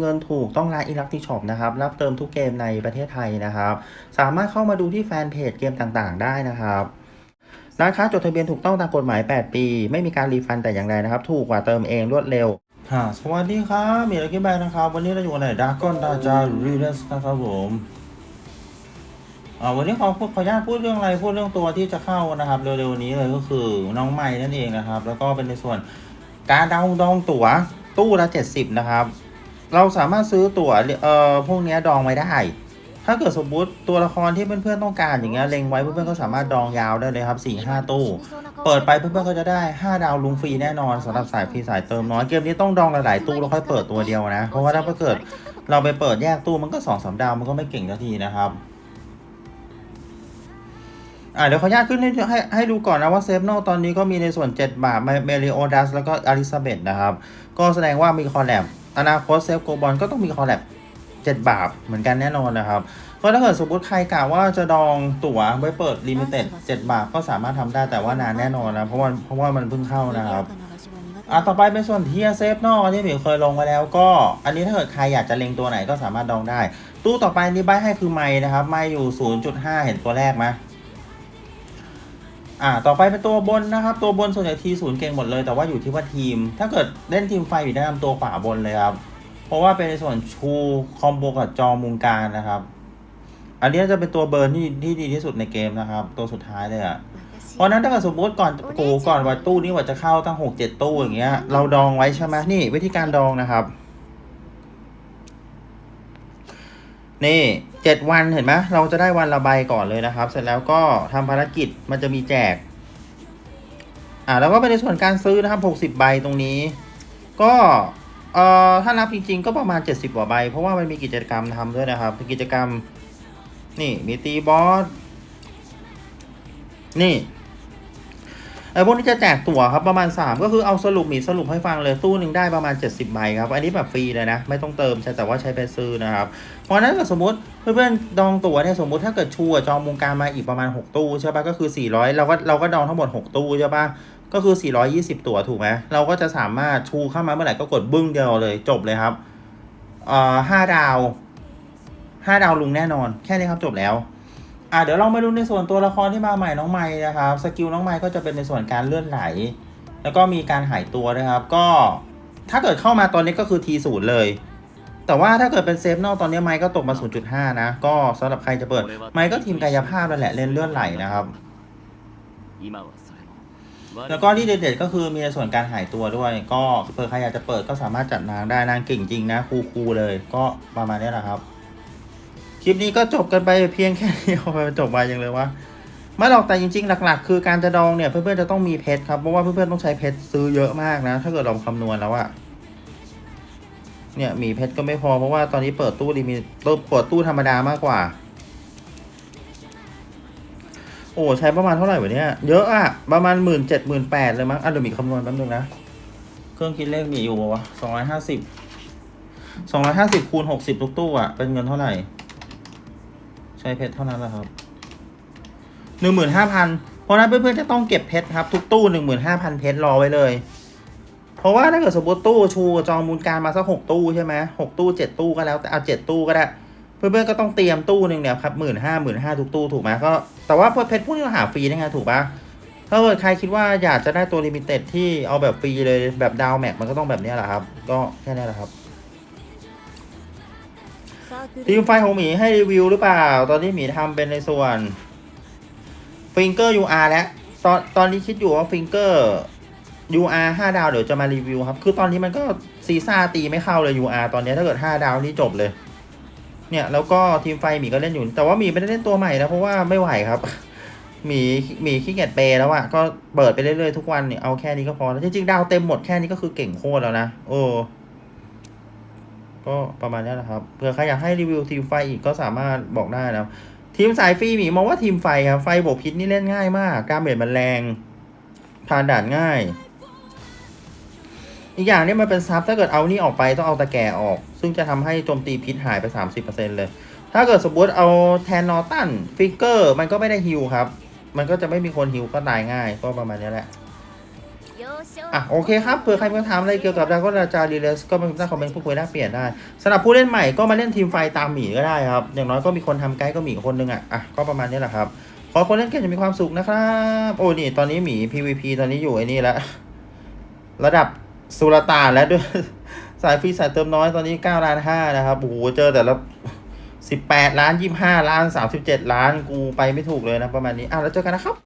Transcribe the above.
เงินถูกต้องร้านอิลักติช็อปนะครับ รับเติมทุกเกมในประเทศไทยนะครับ สามารถเข้ามาดูที่แฟนเพจเกมต่างๆ ได้นะครับร้านค้าจดทะเบียนถูกต้องตามกฎหมาย 8 ปี ไม่มีการรีฟันแต่อย่างใดนะครับ ถูกกว่าเติมเองรวดเร็วค่ะสวัสดีครับมีอะไรกินไปนะครับ วันนี้เราอยู่ในดากอนดาจารีเลสนะครับผมอ่าวันนี้ขอพูดขออนุญาตพูดเรื่องอะไรพูดเรื่องตัวที่จะเข้านะครับเร็วๆนี้เลยก็คือน้องใหม่นั่นเองนะครับ แล้วก็เป็นในส่วนการดองดองตั๋วตู้ละ 70 นะครับ เราสามารถซื้อตั๋วเอ่อพวกนี้ดองไว้ได้ ถ้าเกิดสมมติตัวละครที่เพื่อนๆต้องการอย่างเงี้ยเล็งไว้เพื่อนๆก็สามารถดองยาวได้เลยครับ4 5ตู้ เปิดไปเพื่อนๆก็จะได้ 5 ดาวลุงฟรีแน่นอนสำหรับสายฟรีสายเติมน้อยเกมนี้ต้องดองหลายๆตู้แล้วค่อยเปิดตัวเดียวนะ เพราะว่าถ้าเกิดเราไปเปิดแยกตู้มันก็2อสดาวมันก็ไม่เก่งทันทีนะครับอ่าเดี๋ยวขออนุญาตขึ้นให้ให้ให้ดูก่อนนะว่าเซฟโนตอนนี้ก็มีในส่วน 7 บาทเมริโอดัสแล้วก็อลิซาเบธนะครับ ก็แสดงว่ามีคอลแลบ อนาคตเซฟโกบอลก็ต้องมีคอลแลบ7 บาทเหมือนกันแน่นอนนะครับเพราะถ้าเกิดสมมติใครกล่าวว่าจะดองตั๋วไว้เปิดลิมิเต็ด7บาทก็สามารถทำได้แต่ว่านานแน่นอนนะเพราะว่าเพราะว่ามันเพิ่งเข้านะครับอะต่อไปเป็นส่วนเทียเซฟนอกที่หมิวเคยลงมาแล้วก็ อันนี้ถ้าเกิดใครอยากจะเล็งตัวไหนก็สามารถดองได้ ตู้ต่อไปนี่ใบให้คือไม้นะครับไม้อยู่ 0.5 เห็นตัวแรกไหม อ่าต่อไปเป็นตัวบนนะครับ ตัวบนส่วนใหญ่ทีศูนย์เก่งหมดเลย แต่ว่าอยู่ที่ว่าทีม ถ้าเกิดเล่นทีมไฟอยู่แนะนำตัวขวาบนเลยครับ เพราะว่าเป็นในส่วนชูคอมโบกับจอมุงการนะครับ อันนี้จะเป็นตัวเบิร์นที่ที่ดีที่สุดในเกมนะครับ ตัวสุดท้ายเลยอะเพราะฉะนั้นถ้าเกิดสมมติก่อนโอ้โหก่อนว่าตู้นี้ว่าจะเข้าตั้งหกเจ็ดตู้อย่างเงี้ย เราดองไว้ใช่ไหมนี่วิธีการดองนะครับ นี่เจ็ดวันเห็นไหมเราจะได้วันละใบก่อนเลยนะครับ เสร็จแล้วก็ทำภารกิจมันจะมีแจก อ่าแล้วก็เป็นในส่วนการซื้อนะครับหกสิบใบตรงนี้ ก็เอ่อถ้านับจริง ๆ ก็ประมาณเจ็ดสิบกว่าใบ เพราะว่ามันมีกิจกรรมทำด้วยนะครับกิจกรรม นี่มีตีบอสนี่ ไอ้พวกนี้จะแจกตั๋วครับประมาณ 3 ก็คือเอาสรุปมีสรุปให้ฟังเลยตู้หนึ่งได้ประมาณ 70ใบครับ อันนี้แบบฟรีเลยนะ ไม่ต้องเติมใช่แต่ว่าใช้ไปซื้อนะครับ เพราะฉะนั้นถ้าสมมติเพื่อนๆดองตั๋วเนี่ยสมมติถ้าเกิดชูอะจองวงการมาอีกประมาณ 6 ตู้ใช่ปะก็คือ 400 เราก็เราก็ดองทั้งหมด 6 ตู้ใช่ปะก็คือ 420 ตั๋วถูกไหมเราก็จะสามารถชูเข้ามาเมื่อไหร่ก็กดบึ้งเดียวเลยจบเลยครับเอ่อห้าดาว5ดาวลุงแน่นอน แค่นี้ครับจบแล้ว อะเดี๋ยวเรามาดูในส่วนตัวละครที่มาใหม่น้องไม้นะครับสกิลน้องไม้ก็จะเป็นในส่วนการเลื่อนไหล แล้วก็มีการหายตัวนะครับ ก็ถ้าเกิดเข้ามาตอนนี้ก็คือทีศูนย์เลย แต่ว่าถ้าเกิดเป็นเซฟนอกตอนนี้ไม้ก็ตกมา 0.5 นะ ก็สำหรับใครจะเปิด ไม้ก็ทีมกายภาพนั่นแหละเล่นเลื่อนไหลนะครับ แล้วก็ที่เด็ดๆก็คือมีในส่วนการหายตัวด้วย ก็เผื่อใครอยากจะเปิดก็สามารถจัดนางได้นางเก่งจริงนะคูลๆเลย ก็ประมาณนี้แหละครับ คลิปนี้ก็จบกันไปเพียงแค่นี้เอาไปจบไปยังเลยวะไม่หรอกแต่จริงๆ หลัก ๆ คือการจะดองเนี่ยเพื่อนๆจะต้องมีเพชรครับเพราะว่าเพื่อนๆต้องใช้เพชรซื้อเยอะมากนะ ถ้าเกิดเราคำนวณแล้วอะเนี่ยมีเพชรก็ไม่พอเพราะว่าตอนนี้เปิดตู้ดีมีเปิดตู้ธรรมดามากกว่า โอ้ใช้ประมาณเท่าไหร่วะเนี่ยเยอะอะประมาณหมื่นเจ็ดหมื่นแปดเลยมั้งอะเดี๋ยวมีคำนวณแป๊บนึงนะเครื่องคิดเลขมีอยู่ปะวะสองร้อยห้าสิบสองร้อยห้าสิบคูณหกสิบทุกตู้อะเป็นเงินเท่าไหร่ ช้เพชรเท่านั้นแหละครับหนึ่งหมื่นห้าพันเพราะนั้นเพื่อนๆจะต้องเก็บเพชรครับ ทุกตู้หนึ่งหมื่นห้าพันเพชรรอไว้เลย เพราะว่าถ้าเกิดสมมติตู้ชูจองมูลการมาสักหกตู้ใช่ไหมหกตู้เจ็ดตู้ก็แล้วแต่เอาเจ็ดตู้ก็ได้ เพื่อนๆก็ต้องเตรียมตู้หนึ่งเนี่ยครับหมื่นห้าหมื่นห้าทุกตู้ถูกไหมก็แต่ว่าเพชรพวกนี้เราหาฟรีได้ไงถูกปะถ้าเกิดใครคิดว่าอยากจะได้ตัวลิมิเต็ดที่เอาแบบฟรีเลยแบบดาวแม็กมันก็ต้องแบบนี้แหละครับ ก็แค่นี้แหละครับ ทีมไฟของหมีให้รีวิวหรือเปล่า ตอนนี้หมีทำเป็นในส่วนฟิงเกอร์ UR แล้วตอนตอนนี้คิดอยู่ว่าฟิงเกอร์ UR 5 ดาวเดี๋ยวจะมารีวิวครับ คือตอนนี้มันก็ซีซ่าตีไม่เข้าเลย UR ตอนนี้ถ้าเกิด 5 ดาวนี่จบเลย เนี่ยแล้วก็ทีมไฟหมีก็เล่นอยู่ แต่ว่าหมีไม่ได้เล่นตัวใหม่นะเพราะว่าไม่ไหวครับหมีหมีขี้เกียจเปแล้วอะก็เปิดไปเรื่อยๆทุกวันเนี่ยเอาแค่นี้ก็พอแล้วจริงๆดาวเต็มหมดแค่นี้ก็คือเก่งโคตรแล้วนะโอ้ ก็ประมาณนี้แหละครับเผื่อใครอยากให้รีวิวทีมไฟอีกก็สามารถบอกได้นะทีมสายฟรีหมีมองว่าทีมไฟครับไฟบวกพิษนี่เล่นง่ายมากกล้ามเมจมันแรงผ่านด่านง่าย อีกอย่างนี่มันเป็นซับถ้าเกิดเอานี่ออกไปต้องเอาตะแก่ออก ซึ่งจะทำให้โจมตีพิษหายไป 30%เลย ถ้าเกิดสมมติเอาแทนนอตันฟิกเกอร์มันก็ไม่ได้ฮิวครับ มันก็จะไม่มีคนฮิวก็ตายง่ายก็ประมาณนี้แหละ อะโอเคครับเผื่อใครมีคำถามอะไรเกี่ยวกับดราก้อนราจารีเลสก็มาใต้คอมเมนต์พูดคุยแลกเปลี่ยนได้สำหรับผู้เล่นใหม่ก็มาเล่นทีมไฟตามหมีก็ได้ครับ อย่างน้อยก็มีคนทำไกด์ก็หมีคนนึงอะอะก็ประมาณนี้แหละครับ ขอคนเล่นเกมจะมีความสุขนะครับ โอ้นี่ตอนนี้หมี PVP ตอนนี้อยู่ไอ้นี่แล้วระดับสุลต่านแล้วด้วยสายฟรีสายเติมน้อยตอนนี้9ล้าน5นะครับโอ้โหเจอแต่ละ18ล้าน25ล้าน37ล้านกูไปไม่ถูกเลยนะประมาณนี้อะแล้วเจอกันนะครับ